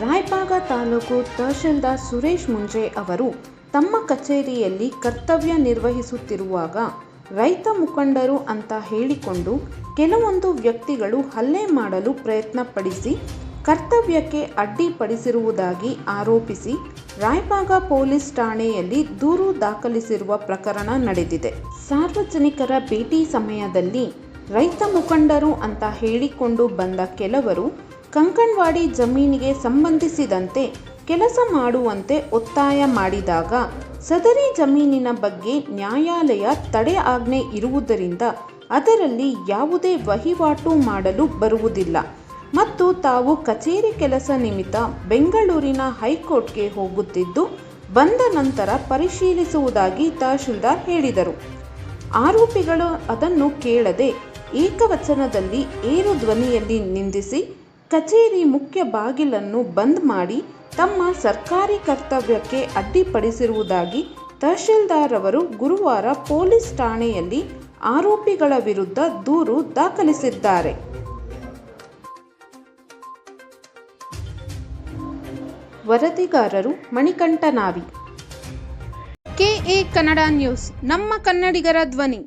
ರಾಯಬಾಗ ತಾಲೂಕು ತಹಶೀಲ್ದಾರ್ ಸುರೇಶ್ ಮುಂಜೆ ಅವರು ತಮ್ಮ ಕಚೇರಿಯಲ್ಲಿ ಕರ್ತವ್ಯ ನಿರ್ವಹಿಸುತ್ತಿರುವಾಗ ರೈತ ಮುಖಂಡರು ಅಂತ ಹೇಳಿಕೊಂಡು ಕೆಲವೊಂದು ವ್ಯಕ್ತಿಗಳು ಹಲ್ಲೆ ಮಾಡಲು ಪ್ರಯತ್ನಪಡಿಸಿ ಕರ್ತವ್ಯಕ್ಕೆ ಅಡ್ಡಿಪಡಿಸಿರುವುದಾಗಿ ಆರೋಪಿಸಿ ರಾಯಬಾಗ ಪೊಲೀಸ್ ಠಾಣೆಯಲ್ಲಿ ದೂರು ದಾಖಲಿಸಿರುವ ಪ್ರಕರಣ ನಡೆದಿದೆ. ಸಾರ್ವಜನಿಕರ ಭೇಟಿ ಸಮಯದಲ್ಲಿ ರೈತ ಮುಖಂಡರು ಅಂತ ಹೇಳಿಕೊಂಡು ಬಂದ ಕೆಲವರು ಕಂಕಣವಾಡಿ ಜಮೀನಿಗೆ ಸಂಬಂಧಿಸಿದಂತೆ ಕೆಲಸ ಮಾಡುವಂತೆ ಒತ್ತಾಯ ಮಾಡಿದಾಗ ಸದರಿ ಜಮೀನಿನ ಬಗ್ಗೆ ನ್ಯಾಯಾಲಯ ತಡೆ ಆಜ್ಞೆ ಇರುವುದರಿಂದ ಅದರಲ್ಲಿ ಯಾವುದೇ ವಹಿವಾಟು ಮಾಡಲು ಬರುವುದಿಲ್ಲ. ಮತ್ತು ತಾವು ಕಚೇರಿ ಕೆಲಸ ನಿಮಿತ್ತ ಬೆಂಗಳೂರಿನ ಹೈಕೋರ್ಟ್ಗೆ ಹೋಗುತ್ತಿದ್ದು, ಬಂದ ನಂತರ ಪರಿಶೀಲಿಸುವುದಾಗಿ ತಹಶೀಲ್ದಾರ್ ಹೇಳಿದರು. ಆರೋಪಿಗಳು ಅದನ್ನು ಕೇಳದೆ ಏಕವಚನದಲ್ಲಿ ಏರು ಧ್ವನಿಯಲ್ಲಿ ನಿಂದಿಸಿ ಕಚೇರಿ ಮುಖ್ಯ ಬಾಗಿಲನ್ನು ಬಂದ್ ಮಾಡಿ ತಮ್ಮ ಸರ್ಕಾರಿ ಕರ್ತವ್ಯಕ್ಕೆ ಅಡ್ಡಿಪಡಿಸಿರುವುದಾಗಿ ತಹಶೀಲ್ದಾರ್ ಅವರು ಗುರುವಾರ ಪೊಲೀಸ್ ಠಾಣೆಯಲ್ಲಿ ಆರೋಪಿಗಳ ವಿರುದ್ಧ ದೂರು ದಾಖಲಿಸಿದ್ದಾರೆ. ವರದಿಗಾರರು ಮಣಿಕಂಠನಾವಿ. ಕೆಎ ಕನ್ನಡ ನ್ಯೂಸ್, ನಮ್ಮ ಕನ್ನಡಿಗರ ಧ್ವನಿ.